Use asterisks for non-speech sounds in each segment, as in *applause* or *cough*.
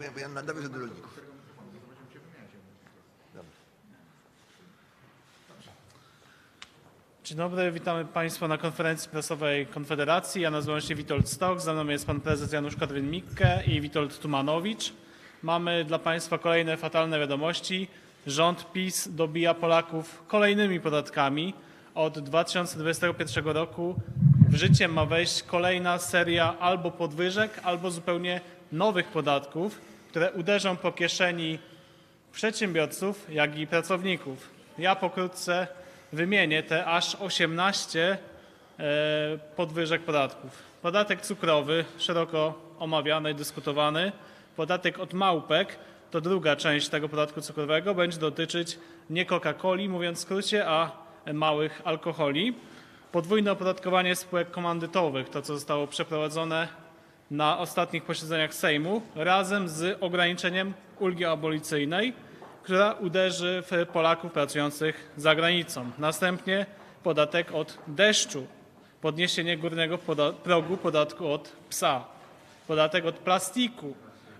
Ja, ja nadawię do rolników. Dzień dobry, witamy Państwa na konferencji prasowej Konfederacji. Ja nazywam się Witold Stok, za mną jest Pan Prezes Janusz Korwin-Mikke i Witold Tumanowicz. Mamy dla Państwa kolejne fatalne wiadomości. Rząd PiS dobija Polaków kolejnymi podatkami. Od 2021 roku w życie ma wejść kolejna seria albo podwyżek, albo zupełnie nowych podatków, które uderzą po kieszeni przedsiębiorców, jak i pracowników. Ja pokrótce wymienię te aż 18 e, podwyżek podatków. Podatek cukrowy, szeroko omawiany dyskutowany. Podatek od małpek, to druga część tego podatku cukrowego, będzie dotyczyć nie Coca-Coli, mówiąc w skrócie, a małych alkoholi. Podwójne opodatkowanie spółek komandytowych, to co zostało przeprowadzone na ostatnich posiedzeniach Sejmu razem z ograniczeniem ulgi abolicyjnej, która uderzy w Polaków pracujących za granicą. Następnie podatek od deszczu, podniesienie górnego poda- progu podatku od psa, podatek od plastiku,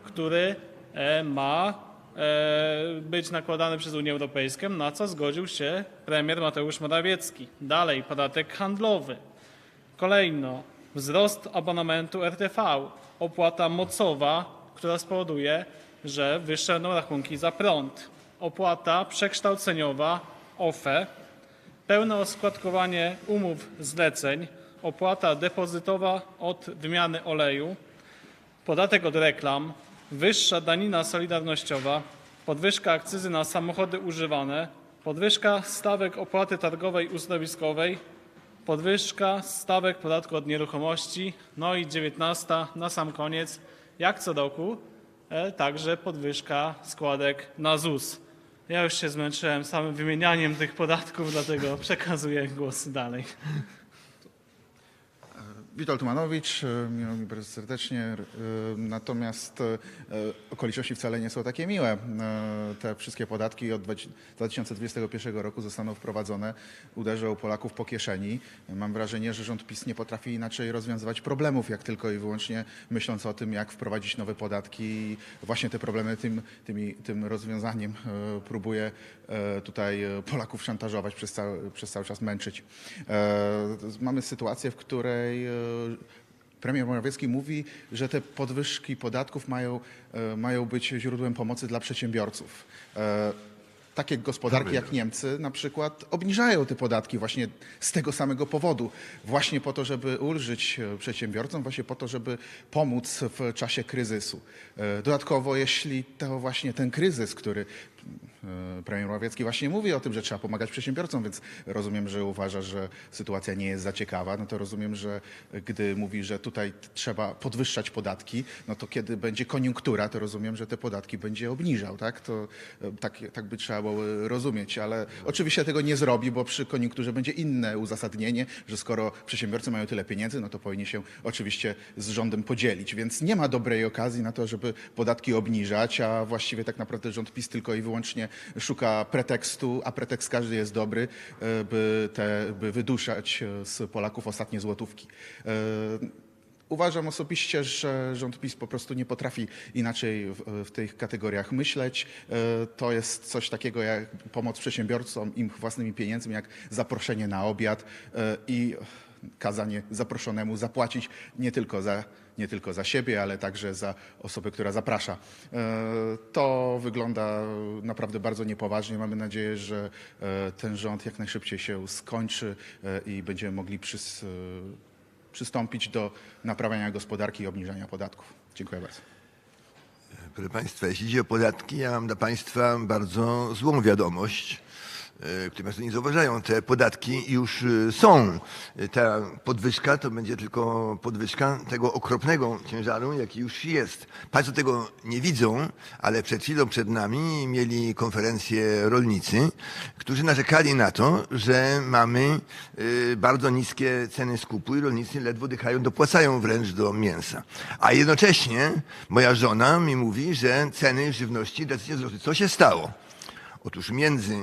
który e, ma e, być nakładany przez Unię Europejską, na co zgodził się premier Mateusz Morawiecki. Dalej podatek handlowy, Kolejno wzrost abonamentu RTV, opłata mocowa, która spowoduje, że wyższe będą rachunki za prąd, opłata przekształceniowa OFE, pełne oskładkowanie umów zleceń, opłata depozytowa od wymiany oleju, podatek od reklam, wyższa danina solidarnościowa, podwyżka akcyzy na samochody używane, podwyżka stawek opłaty targowej uzdrowiskowej, podwyżka stawek podatku od nieruchomości, no i 19 na sam koniec, jak co roku, e, także podwyżka składek na ZUS. Ja już się zmęczyłem samym wymienianiem tych podatków, dlatego *laughs* przekazuję głos dalej. Witold Tumanowicz, e, miło mi bardzo serdecznie. e, Natomiast e, okoliczności wcale nie są takie miłe. Te wszystkie podatki od 2021 roku zostaną wprowadzone, uderzą Polaków po kieszeni. Mam wrażenie, że rząd PiS nie potrafi inaczej rozwiązywać problemów, jak tylko i wyłącznie myśląc o tym, jak wprowadzić nowe podatki. I Właśnie te problemy tym, tym rozwiązaniem próbuje tutaj Polaków szantażować, przez cały, przez cały czas męczyć. Mamy sytuację, w której Premier Morawiecki mówi, że te podwyżki podatków mają, e, mają być źródłem pomocy dla przedsiębiorców. E, Takie gospodarki jak Niemcy na przykład obniżają te podatki właśnie z tego samego powodu. Właśnie po to, żeby ulżyć e, przedsiębiorcom, właśnie po to, żeby pomóc w czasie kryzysu. Dodatkowo, jeśli to właśnie ten kryzys, który premier Morawiecki właśnie mówi o tym, że trzeba pomagać przedsiębiorcom, więc rozumiem, że uważa, że sytuacja nie jest za ciekawa, no to rozumiem, że gdy mówi, że tutaj trzeba podwyższać podatki, no to kiedy będzie koniunktura, to rozumiem, że te podatki będzie obniżał, tak? To e, tak, tak by trzeba było rozumieć, ale oczywiście tego nie zrobi, bo przy koniunkturze będzie inne uzasadnienie, że skoro przedsiębiorcy mają tyle pieniędzy, no to powinni się oczywiście z rządem podzielić, więc nie ma dobrej okazji na to, żeby podatki obniżać, a właściwie tak naprawdę rząd PiS tylko i wyłącznie szuka pretekstu, a pretekst każdy jest dobry, e, by, te, by wyduszać e, z Polaków ostatnie złotówki. E, Uważam osobiście, że rząd PiS po prostu nie potrafi inaczej w, w tych kategoriach myśleć. To jest coś takiego jak pomoc przedsiębiorcom im własnymi pieniędzmi, jak zaproszenie na obiad i kazanie zaproszonemu zapłacić nie tylko za, nie tylko za siebie, ale także za osobę, która zaprasza. E, To wygląda naprawdę bardzo niepoważnie. Mamy nadzieję, że e, ten rząd jak najszybciej się skończy e, i będziemy mogli przys, przystąpić do naprawiania gospodarki i obniżania podatków. Dziękuję bardzo. Proszę Państwa, jeśli chodzi o podatki, ja mam dla Państwa bardzo złą wiadomość, e, którą Państwo nie zauważają. Te podatki już e, są. E, Ta podwyżka to będzie tylko podwyżka tego okropnego ciężaru, jaki już jest. Państwo tego nie widzą, ale przed chwilą przed nami mieli konferencję rolnicy, którzy narzekali na to, że mamy bardzo niskie ceny skupu i rolnicy ledwo dychają, dopłacają wręcz do mięsa. A jednocześnie moja żona mi mówi, że ceny żywności drastycznie wzrosły. Co się stało? Otóż między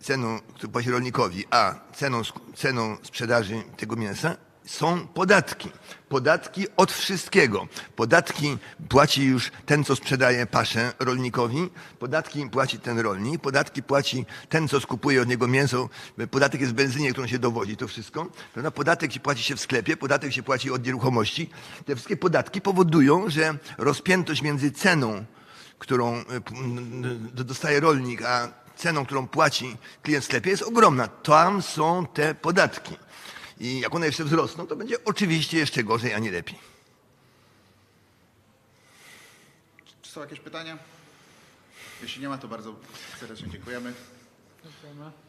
ceną, którą płaci rolnikowi, a ceną, ceną sprzedaży tego mięsa są podatki. Podatki od wszystkiego. Podatki płaci już ten, co sprzedaje paszę rolnikowi, podatki płaci ten rolnik, podatki płaci ten, co skupuje od niego mięso, podatek jest w benzynie, którą się dowozi, to wszystko. Prawda? Podatek się płaci się w sklepie, podatek się płaci od nieruchomości. Te wszystkie podatki powodują, że rozpiętość między ceną, którą e, dostaje rolnik, a ceną, którą płaci klient w sklepie jest ogromna. Tam są te podatki. I jak one jeszcze wzrosną, to będzie oczywiście jeszcze gorzej, a nie lepiej. Czy są jakieś pytania? Jeśli nie ma, to bardzo serdecznie dziękujemy. Dziękujemy.